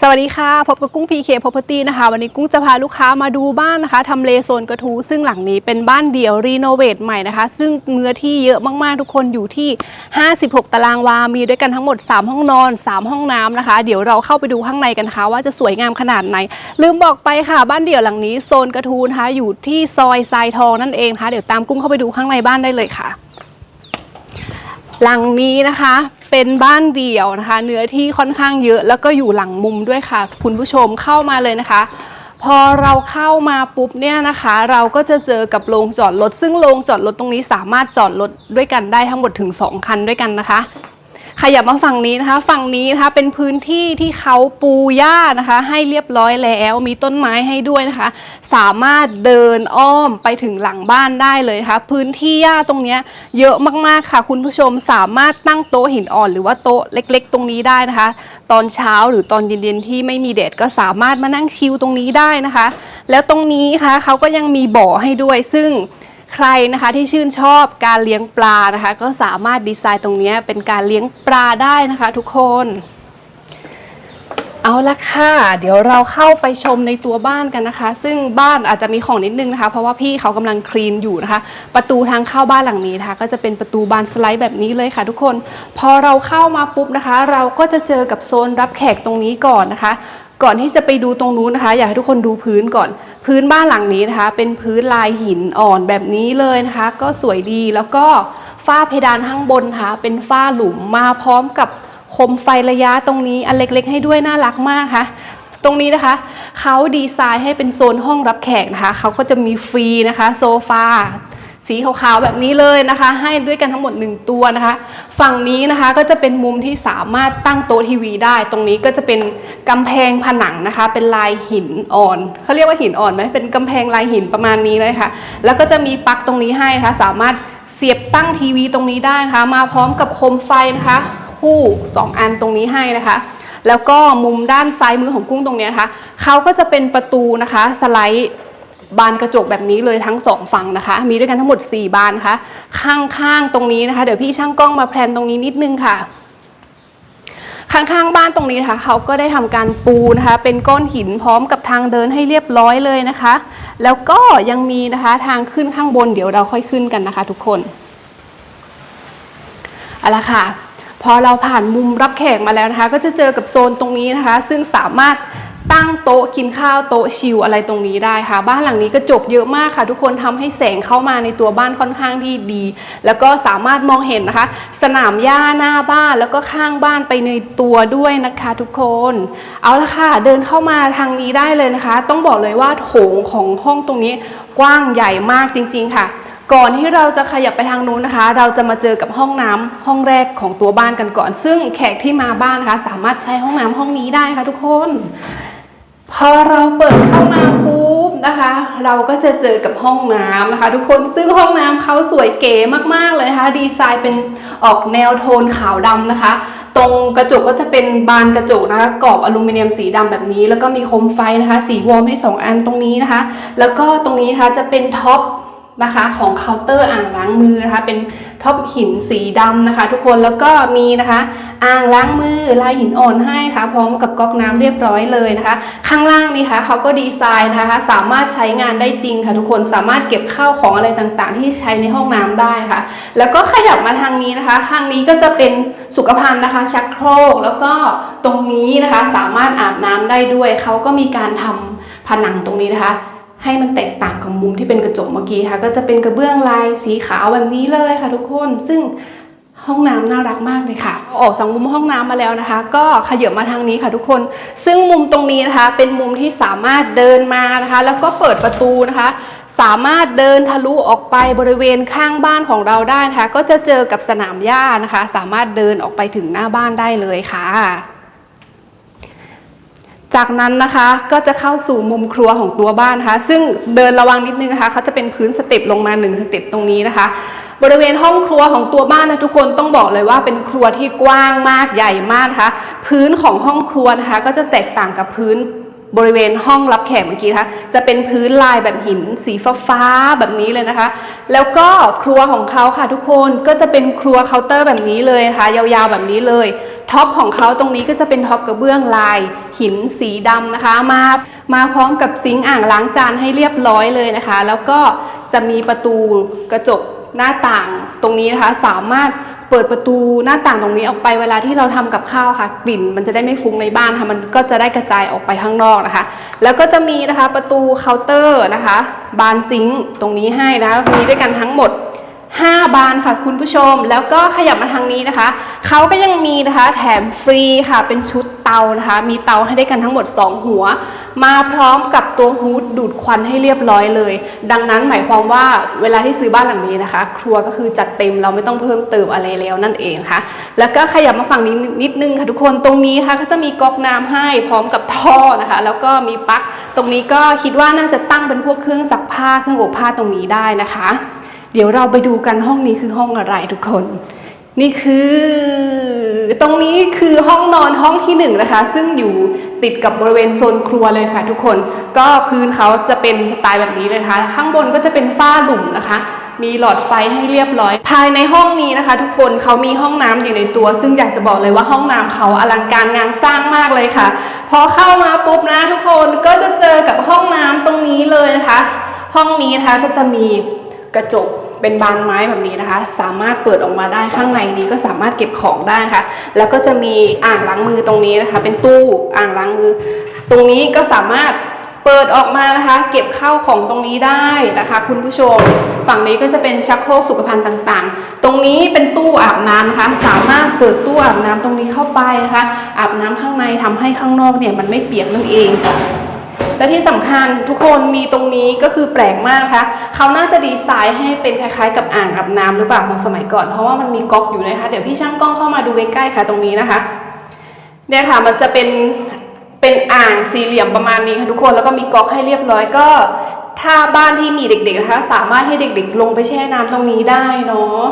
สวัสดีค่ะ พบกับกุ้ง PK Property นะคะ วันนี้กุ้งจะพาลูกค้ามาดูบ้านนะคะทำเลโซนกระทูซึ่งหลังนี้เป็นบ้านเดี่ยวรีโนเวทใหม่นะคะ ซึ่งเนื้อที่เยอะมากๆ ทุกคนอยู่ที่ 56 ตารางวา มีด้วยกันทั้งหมด 3 ห้องนอน 3 ห้องน้ำนะคะ เดี๋ยวเราเข้าไปดูข้างในกันค่ะ ว่าจะสวยงามขนาดไหน ลืมบอกไปค่ะ บ้านเดี่ยวหลังนี้โซนกระทูนะคะอยู่ที่ซอยทรายทองนั่นเองนะคะเดี๋ยวตามกุ้งเข้าไปดูข้างในบ้านได้เลยค่ะหลังนี้นะคะ เป็นบ้านเดี่ยวนะคะ เนื้อที่ค่อนข้างเยอะแล้วก็อยู่หลังมุมด้วยค่ะ คุณผู้ชมเข้ามาเลยนะคะ พอเราเข้ามาปุ๊บเนี่ยนะคะ เราก็จะเจอกับโรงจอดรถซึ่งโรงจอดรถตรงนี้สามารถจอดรถด้วยกันได้ทั้งหมดถึง 2 คันด้วยกันนะคะ ขยับมาฝั่งนี้นะคะ ฝั่งนี้นะคะเป็นพื้นที่ที่เขาปูหญ้านะคะ ให้เรียบร้อยแล้วมีต้นไม้ให้ด้วยนะคะ สามารถเดินอ้อมไปถึงหลังบ้านได้เลยะคะพื้นที่หญ้าตรงนี้เยอะมากๆค่ะ คุณผู้ชมสามารถตั้งโต๊ะหินอ่อน หรือว่าโต๊ะเล็ก ๆ ตรงนี้ได้นะคะ ตอนเช้าหรือตอนเย็นๆที่ไม่มีแดดก็สามารถมานั่งชิลตรงนี้ได้นะคะ แล้วตรงนี้ค่ะเขาก็ยังมีบ่อให้ด้วยซึ่ง ใครนะคะที่ชื่นชอบการเลี้ยงปลานะคะ ก็สามารถดีไซน์ตรงนี้เป็นการเลี้ยงปลาได้นะคะ ทุกคน เอาละค่ะ เดี๋ยวเราเข้าไปชมในตัวบ้านกันนะคะ ซึ่งบ้านอาจจะมีของนิดนึงนะคะ เพราะว่าพี่เขากำลังคลีนอยู่นะคะ ประตูทางเข้าบ้านหลังนี้นะคะ ก็จะเป็นประตูบานสไลด์แบบนี้เลยค่ะ ทุกคน พอเราเข้ามาปุ๊บนะคะ เราก็จะเจอกับโซนรับแขกตรงนี้ก่อนนะคะ ก่อนที่จะไปดูตรงนู้นนะคะ อยากให้ทุกคนดูพื้นก่อน พื้นบ้านหลังนี้นะคะ เป็นพื้นลายหินอ่อนแบบนี้เลยนะคะ ก็สวยดีแล้วก็ฝ้าเพดานข้างบนนะคะเป็นฝ้าหลุมมาพร้อมกับโคมไฟระยะตรงนี้อันเล็ก ๆ ให้ด้วยน่ารักมากค่ะตรงนี้นะคะเขาดีไซน์ให้เป็นโซนห้องรับแขกนะคะเขาก็จะมีฟรีนะคะ โซฟา สีขาวๆแบบนี้เลยนะคะ ให้ด้วยกันทั้งหมด 1 ตัวนะคะ ฝั่งนี้นะคะก็จะเป็นมุมที่สามารถตั้งโต๊ะทีวีได้ ตรงนี้ก็จะเป็นกำแพงผนังนะคะ เป็นลายหินอ่อนเขาเรียกว่าหินอ่อนไหมเป็นกำแพงลายหินประมาณนี้เลยค่ะ แล้วก็จะมีปลั๊กตรงนี้ให้นะคะ สามารถเสียบตั้งทีวีตรงนี้ได้นะคะ มาพร้อมกับโคมไฟนะคะ คู่ 2 อันตรงนี้ให้นะคะแล้วก็มุมด้านซ้ายมือของกุ้งตรงนี้นะคะเขาก็จะเป็นประตูนะคะสไลด์ บานกระจกแบบนี้เลยทั้งสองฝั่งนะคะ มีด้วยกันทั้งหมด 4 บานนะคะ ข้างๆตรงนี้นะคะ เดี๋ยวพี่ช่างกล้องมาแพลนตรงนี้นิดนึงค่ะข้างๆบ้านตรงนี้นะคะเขาก็ได้ทำการปูนะคะเป็นก้อนหินพร้อมกับทางเดินให้เรียบร้อยเลยนะคะ แล้วก็ยังมีนะคะทางขึ้นข้างบนเดี๋ยวเราค่อยขึ้นกันนะคะ ทุกคนเอาละค่ะ พอเราผ่านมุมรับแขกมาแล้วนะคะ ก็จะเจอกับโซนตรงนี้นะคะ ซึ่งสามารถ ตั้งโต๊ะกินข้าวโต๊ะชิลอะไรตรงนี้ได้ค่ะ บ้านหลังนี้กระจกเยอะมากค่ะ ทุกคนทำให้แสงเข้ามาในตัวบ้านค่อนข้างที่ดี แล้วก็สามารถมองเห็นนะคะ สนามหญ้าหน้าบ้านแล้วก็ข้างบ้านไปในตัวด้วยนะคะ ทุกคน เอาละค่ะ เดินเข้ามาทางนี้ได้เลยนะคะ ต้องบอกเลยว่าโถงของห้องตรงนี้กว้างใหญ่มากจริง ๆค่ะก่อนที่เราจะขยับไปทางนู้นนะคะ เราจะมาเจอกับห้องน้ำห้องแรกของตัวบ้านกันก่อน ซึ่งแขกที่มาบ้านนะคะ สามารถใช้ห้องน้ำห้องนี้ได้ค่ะทุกคน พอเราเปิดเข้ามาปุ๊บนะคะ เราก็จะเจอกับห้องน้ำนะคะ ทุกคนซึ่งห้องน้ำเขาสวยเก๋มากๆเลยนะคะ ดีไซน์เป็นออกแนวโทนขาวดำนะคะ ตรงกระจกก็จะเป็นบานกระจกนะคะกรอบอลูมิเนียมสีดำแบบนี้ แล้วก็มีโคมไฟนะคะ สีวอร์มให้สองอันตรงนี้นะคะ แล้วก็ตรงนี้นะคะจะเป็นท็อป นะคะของเคาน์เตอร์อ่างล้างมือนะคะเป็นท็อปหินสีดำนะคะ ทุกคนแล้วก็มีนะคะ อ่างล้างมือลายหินอ่อนให้นะคะพร้อมกับก๊อกน้ำเรียบร้อยเลยนะคะ ข้างล่างนี่คะเขาก็ดีไซน์นะคะ สามารถใช้งานได้จริงค่ะ ทุกคนสามารถเก็บข้าวของอะไรต่างๆ ที่ใช้ในห้องน้ำได้ค่ะ แล้วก็ขยับมาทางนี้นะคะข้างนี้ก็จะเป็นสุขภัณฑ์นะคะ ชักโครกแล้วก็ตรงนี้นะคะสามารถอาบน้ำได้ด้วยเขาก็มีการทำผนังตรงนี้นะคะ ให้มันแตกต่างกับมุมที่เป็นกระจกเมื่อกี้ค่ะ ก็จะเป็นกระเบื้องลายสีขาวแบบนี้เลยค่ะทุกคน ซึ่งห้องน้ำน่ารักมากเลยค่ะ ออกจากมุมห้องน้ำมาแล้วนะคะ ก็ขยับมาทางนี้ค่ะทุกคน ซึ่งมุมตรงนี้นะคะ เป็นมุมที่สามารถเดินมานะคะ แล้วก็เปิดประตูนะคะ สามารถเดินทะลุออกไปบริเวณข้างบ้านของเราได้นะคะ ก็จะเจอกับสนามหญ้านะคะ สามารถเดินออกไปถึงหน้าบ้านได้เลยค่ะ จากนั้นนะคะก็จะเข้าสู่มุมครัวของตัวบ้านนะคะ ซึ่งเดินระวังนิดนึงนะคะเขาจะเป็นพื้นสเต็ปลงมา1สเต็ปตรงนี้นะคะ บริเวณห้องครัวของตัวบ้านนะทุกคนต้องบอกเลยว่าเป็นครัวที่กว้างมากใหญ่มากนะคะ พื้นของห้องครัวนะคะ ก็จะแตกต่างกับพื้น บริเวณห้องรับแขกเมื่อกี้นะคะจะเป็นพื้นลายแบบหินสีฟ้าๆแบบนี้เลยนะคะ แล้วก็ครัวของเขาค่ะทุกคนก็จะเป็นครัวเคาน์เตอร์แบบนี้เลยนะคะยาวๆแบบนี้เลยท็อปของเขาตรงนี้ก็จะเป็นท็อปกระเบื้องลาย หินสีดำนะคะมามาพร้อมกับซิงค์อ่างล้างจานให้เรียบร้อยเลยนะคะ แล้วก็จะมีประตูกระจก หน้าต่างตรงนี้นะคะ สามารถเปิดประตูหน้าต่างตรงนี้ออกไปเวลาที่เราทำกับข้าวค่ะ กลิ่นมันจะได้ไม่ฟุ้งในบ้านค่ะมันก็จะได้กระจายออกไปข้างนอกนะคะ แล้วก็จะมีนะคะประตูเคาน์เตอร์นะคะ บานซิงค์ตรงนี้ให้นะคะมีด้วยกันทั้งหมด 5 บานค่ะคุณผู้ชม แล้วก็ขยับมาทางนี้นะคะ เขาก็ยังมีนะคะแถมฟรีค่ะเป็นชุดเตานะคะ มีเตาให้ได้กันทั้งหมด 2 หัว มาพร้อมกับตัวฮูดดูดควันให้เรียบร้อยเลย ดังนั้นหมายความว่าเวลาที่ซื้อบ้านหลังนี้นะคะ ครัวก็คือจัดเต็มเราไม่ต้องเพิ่มเติมอะไรแล้วนั่นเองค่ะ แล้วก็ขยับมาฝั่งนี้นิดนึงค่ะทุกคนตรงนี้นะคะก็จะมีก๊อกน้ำให้พร้อมกับท่อนะคะ แล้วก็มีปลั๊กตรงนี้ก็คิดว่าน่าจะตั้งเป็นพวกเครื่องซักผ้าเครื่องอบผ้าตรงนี้ได้นะคะ เดี๋ยวเราไปดูกันห้องนี้คือห้องอะไรทุกคน นี่คือ ตรงนี้คือห้องนอนห้องที่หนึ่งนะคะ ซึ่งอยู่ติดกับบริเวณโซนครัวเลยค่ะ ทุกคน ก็พื้นเขาจะเป็นสไตล์แบบนี้เลยนะคะ ข้างบนก็จะเป็นฝ้าหลุมนะคะมีหลอดไฟให้เรียบร้อย ภายในห้องนี้นะคะ ทุกคนเขามีห้องน้ำอยู่ในตัว ซึ่งอยากจะบอกเลยว่าห้องน้ำเขาอลังการงานสร้างมากเลยค่ะ พอเข้ามาปุ๊บนะทุกคนก็จะเจอกับห้องน้ำตรงนี้เลยนะคะ ห้องนี้นะคะก็จะมีกระจก เป็นบานไม้แบบนี้นะคะ สามารถเปิดออกมาได้ข้างในนี้ก็สามารถเก็บของได้นะคะแล้วก็จะมีอ่างล้างมือตรงนี้นะคะ เป็นตู้อ่างล้างมือ ตรงนี้ก็สามารถเปิดออกมานะคะ เก็บข้าวของตรงนี้ได้นะคะ คุณผู้ชม ฝั่งนี้ก็จะเป็นชักโครกสุขภัณฑ์ต่างๆ ตรงนี้เป็นตู้อาบน้ำนะคะ สามารถเปิดตู้อาบน้ำตรงนี้เข้าไปนะคะ อาบน้ำข้างในทำให้ข้างนอกเนี่ยมันไม่เปียกนั่นเอง และที่สำคัญทุกคนมีตรงนี้ก็คือแปลกมากนะคะเขาน่าจะดีไซน์ให้เป็นคล้ายๆ กับอ่างอาบน้ำหรือเปล่าของสมัยก่อน เพราะว่ามันมีก๊อกอยู่นะคะ เดี๋ยวพี่ช่างกล้องเข้ามาดูใกล้ๆค่ะตรงนี้นะคะเนี่ยค่ะมันจะเป็นเป็นอ่างสี่เหลี่ยมประมาณนี้ค่ะทุกคนแล้วก็มีก๊อกให้เรียบร้อยก็ ถ้าบ้านที่มีเด็กๆนะคะ สามารถให้เด็กๆ ลงไปแช่น้ำตรงนี้ได้เนาะ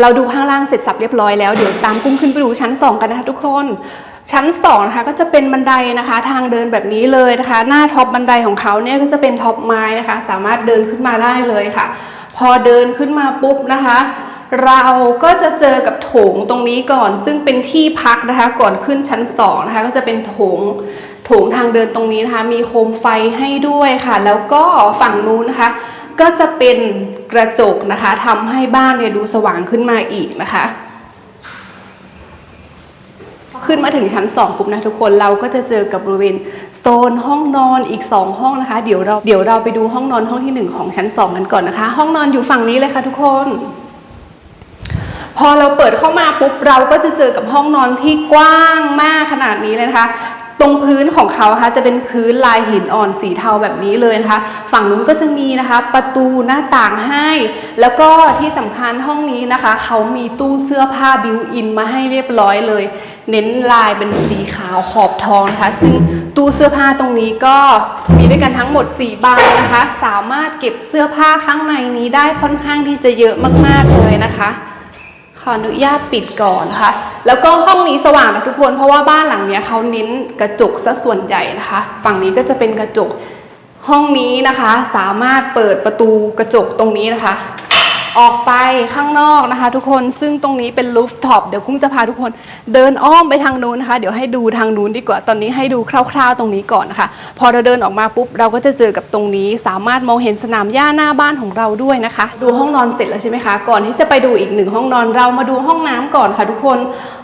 เราดูข้างล่างเสร็จสับเรียบร้อยแล้วเดี๋ยวตามกุ้งขึ้นไปดูชั้น 2 กันนะคะทุกคนชั้น2นะคะก็จะเป็นบันไดนะคะ ทางเดินแบบนี้เลยนะคะ หน้าท็อปบันไดของเขาเนี่ยก็จะเป็นท็อปไม้นะคะ สามารถเดินขึ้นมาได้เลยค่ะ พอเดินขึ้นมาปุ๊บนะคะ เราก็จะเจอกับโถงตรงนี้ก่อน ซึ่งเป็นที่พักนะคะ ก่อนขึ้นชั้น2นะคะก็จะเป็นโถงโถงทางเดินตรงนี้นะคะ มีโคมไฟให้ด้วยค่ะ แล้วก็ฝั่งนู้นนะคะ ก็จะเป็นกระจกนะคะทำให้บ้านเนี่ยดูสว่างขึ้นมาอีกนะคะขึ้นมาถึงชั้น 2 ปุ๊บนะทุกคนเราก็จะเจอกับบริเวณโซนห้องนอนอีก 2 ห้องนะคะ เดี๋ยวเราเดี๋ยวเราไปดูห้องนอนห้องที่ 1 ของชั้น 2 กันก่อนนะคะ ห้องนอนอยู่ฝั่งนี้เลยค่ะทุกคน พอเราเปิดเข้ามาปุ๊บเราก็จะเจอกับห้องนอนที่กว้างมากขนาดนี้เลยนะคะ ตรงพื้นของเขานะคะจะเป็นพื้นลายหินอ่อนสีเทาแบบนี้เลยนะคะ ฝั่งนู้นก็จะมีนะคะ ประตูหน้าต่างให้ แล้วก็ที่สำคัญห้องนี้นะคะ เขามีตู้เสื้อผ้าบิวอินมาให้เรียบร้อยเลย เน้นลายเป็นสีขาวขอบทองนะคะ ซึ่งตู้เสื้อผ้าตรงนี้ก็มีด้วยกันทั้งหมด4บานนะคะ สามารถเก็บเสื้อผ้าข้างในนี้ได้ค่อนข้างที่จะเยอะมาก ๆเลยนะคะ ขออนุญาตปิดก่อนนะคะ แล้วก็ห้องนี้สว่างนะทุกคน เพราะว่าบ้านหลังนี้เขาเน้นกระจกซะส่วนใหญ่นะคะ ฝั่งนี้ก็จะเป็นกระจกห้องนี้นะคะ สามารถเปิดประตูกระจกตรงนี้นะคะ ออกไปข้างนอกนะคะ ทุกคนซึ่งตรงนี้เป็นลูฟท็อปเดี๋ยวกุ้งจะพาทุกคนเดินอ้อมไปทางนู้นนะคะ เดี๋ยวให้ดูทางนู้นดีกว่าตอนนี้ให้ดูคร่าว ๆ ตรงนี้ก่อนนะคะ พอเราเดินออกมาปุ๊บเราก็จะเจอกับตรงนี้ สามารถมองเห็นสนามหญ้าหน้าบ้านของเราด้วยนะคะ ดูห้องนอนเสร็จแล้วใช่ไหมคะ ก่อนที่จะไปดูอีกหนึ่งห้องนอนเรามาดูห้องน้ำก่อนค่ะ ทุกคน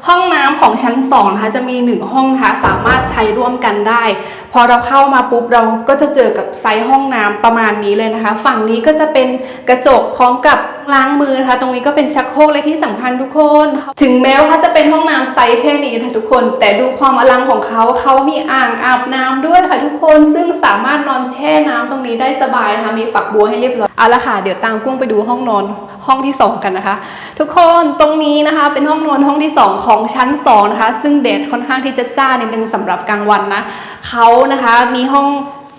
ห้องน้ำของชั้น2นะคะจะมีหนึ่งห้องนะคะสามารถใช้ร่วมกันได้ พอเราเข้ามาปุ๊บเราก็จะเจอกับไซส์ห้องน้ำประมาณนี้เลยนะคะ ฝั่งนี้ก็จะเป็นกระจกพร้อมกับล้างมือนะคะ ตรงนี้ก็เป็นชักโครกและที่สำคัญทุกคน ถึงแม้ว่าจะเป็นห้องน้ำไซส์แค่นี้นะคะทุกคน แต่ดูความอลังของเขาเขามีอ่างอาบน้ำด้วยนะคะทุกคนซึ่งสามารถนอนแช่น้ำตรงนี้ได้สบายนะคะมีฝักบัวให้เรียบร้อยเอาละค่ะเดี๋ยวตามกุ้งไปดูห้องนอนห้องที่สองกันนะคะ ทุกคนตรงนี้นะคะเป็นห้องนอนห้องที่สองของชั้นสองนะคะซึ่งแดดค่อนข้างที่จะจ้านิดนึงสำหรับกลางวันนะเขานะคะมีห้อง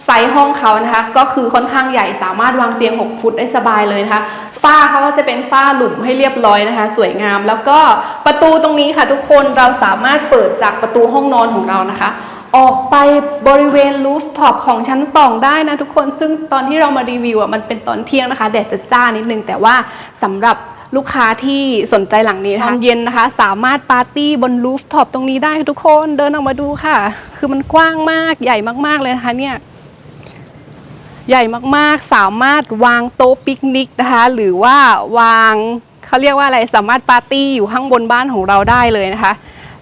ไซส์ห้องเขานะคะก็คือค่อนข้างใหญ่สามารถวางเตียง 6 ฟุตได้สบายเลยนะคะฝ้าเขาก็จะเป็นฝ้าหลุมให้เรียบร้อยนะคะ สวยงาม แล้วก็ประตูตรงนี้ค่ะทุกคนเราสามารถเปิดจากประตูห้องนอนของเรานะคะ ออกไปบริเวณรูฟท็อปของชั้น 2 ได้นะทุกคนซึ่งตอนที่เรามารีวิวอะมันเป็นตอนเที่ยงนะคะแดดจะจ้านิดนึงแต่ว่าสำหรับลูกค้าที่สนใจหลังนี้นะคะเย็นนะคะ สามารถปาร์ตี้บนรูฟท็อปตรงนี้ได้ทุกคนเดินออกมาดูค่ะ คือมันกว้างมากใหญ่มากๆเลยนะคะเนี่ย ใหญ่มากๆ สามารถวางโต๊ะปิกนิกนะคะ หรือว่าวางเขาเรียกว่าอะไรสามารถปาร์ตี้อยู่ข้างบนบ้านของเราได้เลยนะคะ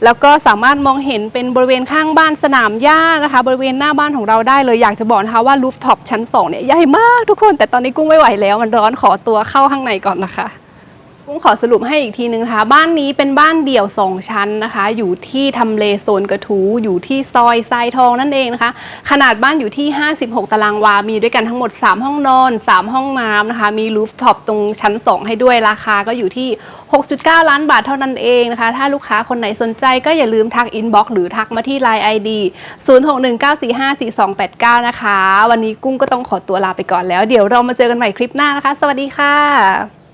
แล้วก็สามารถมองเห็นเป็นบริเวณข้างบ้านสนามหญ้านะคะ บริเวณหน้าบ้านของเราได้เลยอยากจะบอกนะคะว่ารูฟท็อปชั้น2เนี่ยใหญ่มากทุกคน แต่ตอนนี้กุ้งไม่ไหวแล้ว มันร้อนขอตัวเข้าข้างในก่อนนะคะ กุ้งขอสรุปให้อีกทีนึงนะคะ บ้านนี้เป็นบ้านเดี่ยวสองชั้นนะคะ อยู่ที่ทำเลโซนกระทูอยู่ที่ซอยทรายทองนั่นเองนะคะ ขนาดบ้านอยู่ที่ 56 ตารางวา มีด้วยกันทั้งหมด 3 ห้องนอน 3 ห้องน้ำนะคะ มีรูฟท็อปตรงชั้น 2 ให้ด้วยราคาก็อยู่ที่ 6.9 ล้านบาทเท่านั้นเองนะคะ ถ้าลูกค้าคนไหนสนใจก็อย่าลืมทักอินบ็อกซ์หรือทักมาที่ Line ID 0619454289 นะคะ วันนี้กุ้งก็ต้องขอตัวลาไปก่อนแล้ว เดี๋ยวเรามาเจอกันใหม่คลิปหน้านะคะ สวัสดีค่ะ